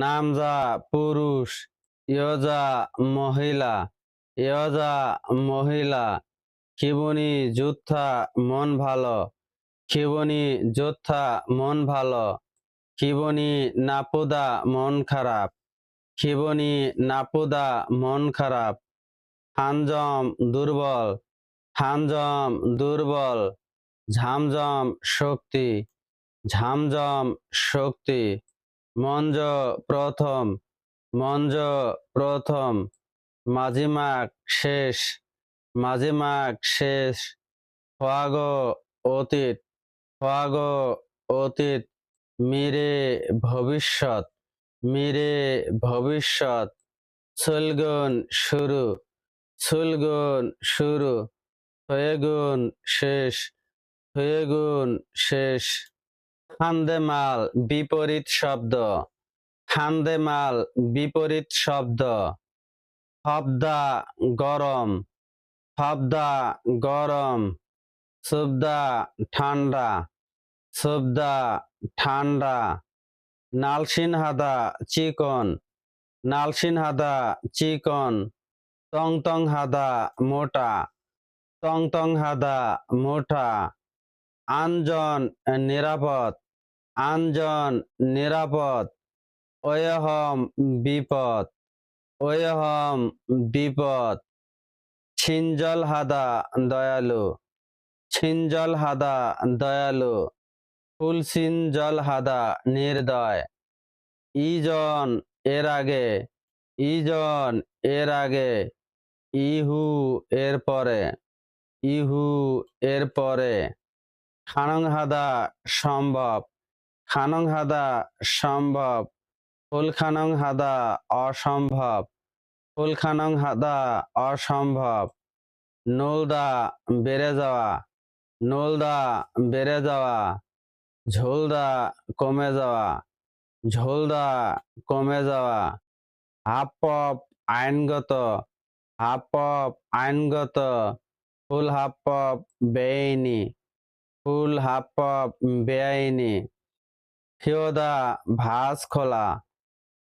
নামজা পুরুষ, ইয়জা মহিলা ইয়জা মহিলা, খিবনি যোদ্ধা মন ভালো, খিবনি যোদ্ধা মন ভালো, খিবনি নাপুদা মন খারাপ, খিবনি নাপুদা মন খারাপ, হানজম দুর্বল হানজম দুর্বল, ঝামজম শক্তি ঝামজম শক্তি। মঞ্জ প্রথম মঞ্জ প্রথম, মাঝিমাক শেষ মাঝিমাক শেষ ফাগ অতীত ফাগ অতীত, মিরে ভবিষ্যৎ মিরে ভবিষ্যৎ, সুলগুন শুরু সুলগুন শুরু, হয়েগুন শেষ হয়েগুন শেষ। খান্দেমাল, বিপরীত শব্দ। খান্দেমাল, বিপরীত শব্দ। হবদা গরম। হবদা গরম। সুবদা, ঠান্ডা। সুবদা, ঠান্ডা। নালসিন হাদা চিকন। নালসিন হাদা চিকন। টং টং হাদা মোটা। টং টং হাদা মোটা। আনজন, নিরাপদ। আনজন, নিরাপদ। ওয়হম, বিপদ। ওয়হম, বিপদ। ছিঞ্জল হাদা দয়ালু। ছিঞ্জল হাদা দয়ালু। ফুলসিন জল হাদা নির্দয়। ইজন, এর আগে। ইজন, এর আগে। ইহু, এর পরে। ইহু, এর পরে। হাদা সম্ভব। খানং হাদা সম্ভব ফুলখানং হাদা অসম্ভব, ফুল খানং হাদা অসম্ভব। নোলদা বেড়ে যাওয়া নোলদা বেড়ে যাওয়া ঝোলদা কমে যাওয়া ঝোলদা কমে যাওয়া। হাপপ আইনগত হাপপ আইনগত, ফুল হাপপ বেআইনি, ফুল হাপপ বেআইনি। ফিওদা ভাস খোলা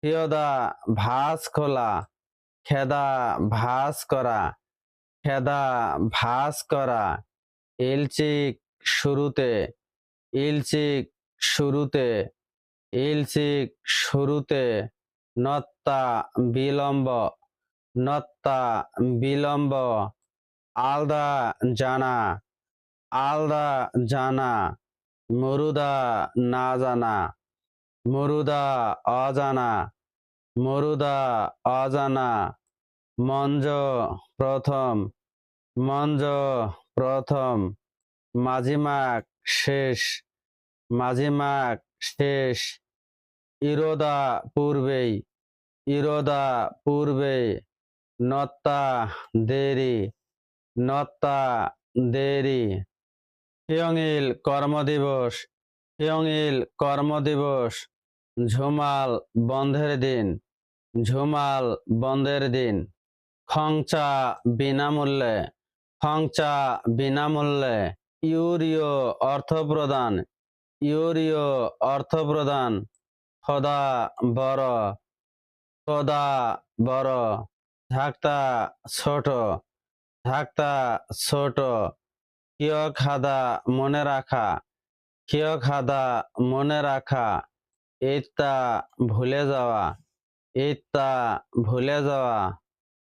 ফিওদা ভাস খোলা, খেদা ভাস করা, খেদা ভাস করা, ইলচিক শুরুতে ইলচিক শুরুতে ইলচিক শুরুতে, নত্তা বিলম্ব নত্তা বিলম্ব, আলদা জানা আলদা জানা। মরুদা না জানা, মরুদা অজানা মরুদা অজানা। মঞ্জ প্রথম মঞ্জ প্রথম। মাঝিমাক শেষ মাঝিমাক শেষ। ইরোদা পূর্বেই, ইরোদা পূর্বে নত্তা দেরি নত্তা দেরি। হিয়ংইল কর্মদিবস হিয়ংইল কর্মদিবস, ঝুমাল বন্ধের দিন, ঝুমাল বন্ধের দিন। খংচা বিনামূল্যে খংচা বিনামূল্যে ইউরিও অর্থ প্রদান ইউরিও অর্থ প্রদান খোদা বড় খোদা বড় ধাক্তা ছোট ধাক্তা ছোট। কিয় খাদা মনে রাখা কিয় খাদা মনে রাখা ইত্যা ভুলে যাওয়া ইত্যা ভুলে যাওয়া,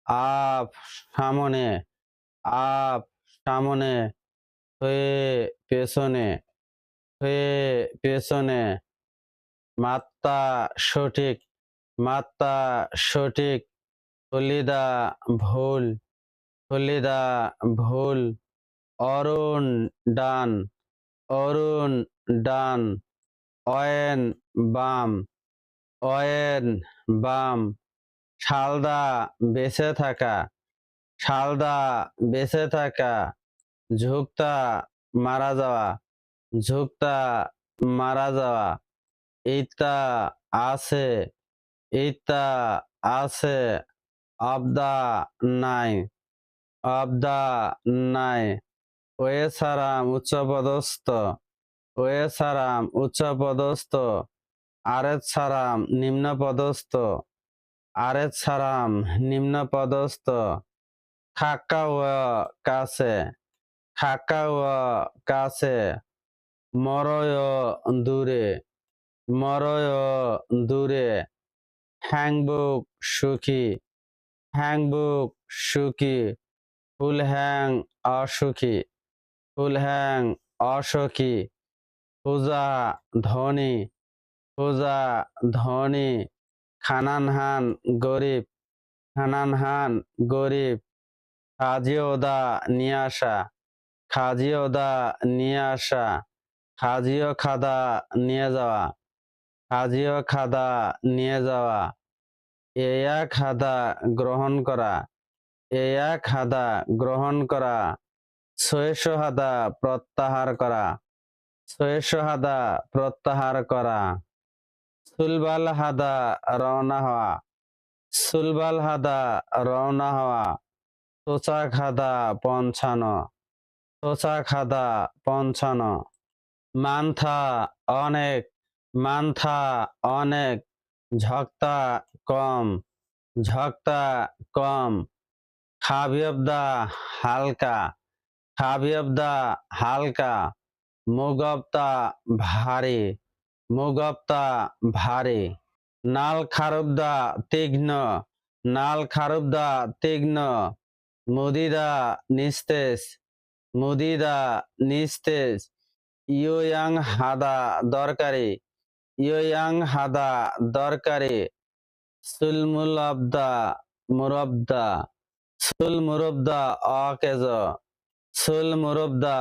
আপ সামনে আপ সামনে, হয়ে পেছনে হয়ে পেছনে, মাত্রা সঠিক মাত্রা সঠিক হলিদা ভুল হলিদা ভুল। অরুণ ডান অরুণ ডান, অয়েন বাম অয়েন বাম। শালদা বেঁচে থাকা, শালদা বেঁচে থাকা। ঝুঁকতা মারা যাওয়া ঝুঁকতা মারা যাওয়া। ইতা আছে ইতা আছে। অবদা নাই অবদা নাই। ওয়ে সারাম উচ্চপদস্থ ওয়ে সারাম উচ্চপদস্থ আরেত সারাম নিম্নপদস্থ আরেত সারাম নিম্ন পদস্থ। খাক্কাও কাছে। খাক্কাও কাছে। মরয় দূরে। মরয় দূরে। হ্যাংবুক সুখী। হ্যাংবুক সুখী। ফুল হ্যাং অসুখী। ফুল হ্যাং অসুখী পূজা ধনী পূজা ধনী, খানানহান গরিব খানানহান গরিব, খাজিওদা নিয়ে আসা খাজিওদা নিয়ে আসা খাজিও খাদা নিয়ে যাওয়া খাজিও খাদা নিয়ে যাওয়া এয়া খাদা গ্রহণ করা এয়া খাদা গ্রহণ করা হাদা প্রত্যাহার করা। হাদা প্রত্যাহার করা। সুলবাল হাদা রওনা হওয়া। সুলবাল হাদা রওনা হওয়া। তোচা খাদা পঞ্চানো তোচা খাদা পঞ্চানো মান্থা অনেক মান্থা অনেক। ঝক্তা কম ঝক্তা কম। খাবিয়বদা হালকা। খাবিয়বদা হালকা মুগবতা ভারী মুগবতা ভারী। নাল খারুবদা তীক্ষ্ণ নাল খারুবদা তীক্ষ্ণ। মুদিদা নিস্তেজ মুদিদা নিস্তেজ। ইয়োয়াং হাদা দরকারি ইয়োয়াং হাদা দরকারি। সুলমুল আবদা মুরব্দা সুল মুরব্দা অকেজ। সুল মুরব্দা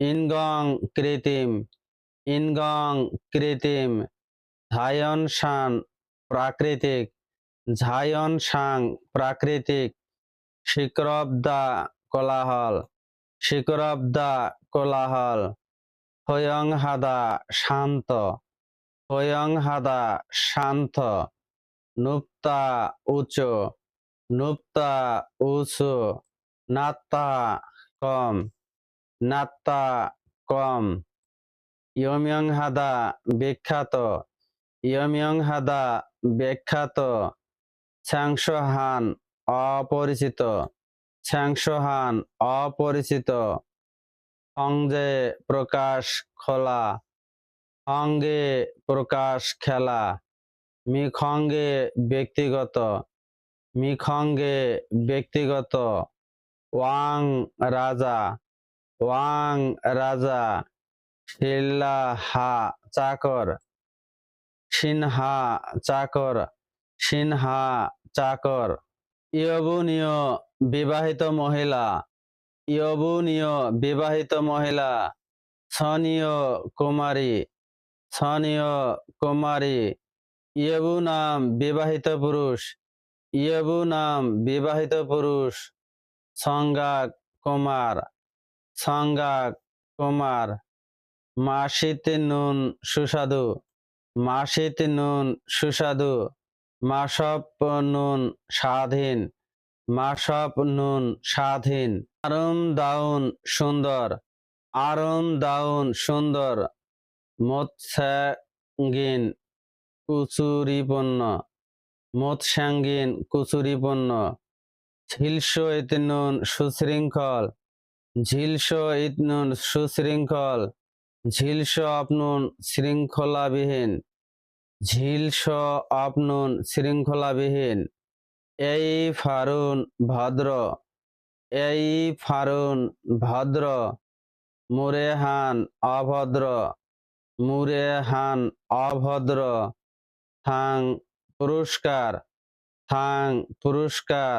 ইনগং কৃত্রিম ইনগং কৃত্রিম ঝায়ন শান প্রাকৃতিক ঝায়ন সাং প্রাকৃতিক শিকরবদা কোলাহল শিকরবদা কোলাহল হয়ং হাদা শান্ত হয়ং হাদা শান্ত নুপ্তা উঁচু নুপ্তা উঁচু নাত্তা কম নাত্তা কম ইয়মিয়ং হাদা বিখ্যাত ইয়মিয়ং হাদা বিখ্যাত। ছ্যাংশহান অপরিচিত ছ্যাংশহান অপরিচিত। অঙ্গে প্রকাশ খোলা, অঙ্গে প্রকাশ খেলা। মিখঙ্গে ব্যক্তিগত মিখঙ্গে ব্যক্তিগত। ওয়াং রাজা ওয়াং রাজা, শিল্লা হা চাকর, সিনহা চাকর সিনহা চাকর। ইয়বনীয় বিবাহিত মহিলা, ইয়বনীয় বিবাহিত মহিলা স্বনীয় কুমারী স্বনীয় কুমারী। ইয়বু নাম বিবাহিত পুরুষ, ইয়বু নাম বিবাহিত পুরুষ। সংজ্ঞা কুমার সংজ্ঞা কুমার, মাসিতে নুন সুস্বাদু, মাসিতে নুন সুস্বাদু মাসপ নুন স্বাধীন, মাসব নুন স্বাধীন। আরম দাউন সুন্দর আরম দাউন সুন্দর, মৎস্যাঙ্গিন কুচুরিপন্ন মৎস্যাঙ্গিন কুচুরিপন্ন ঝিলস ইতনুন সুশৃঙ্খল, ঝিলস ইতনুন সুশৃঙ্খল, ঝিলস আপনুন শৃঙ্খলাবিহীন, ঝিলস আপনুন শৃঙ্খলাবিহীন। এই ফারুন ভদ্র, এই ফারুন ভদ্র মুরেহান অভদ্র মুরেহান অভদ্র। থাং পুরস্কার থাং পুরস্কার।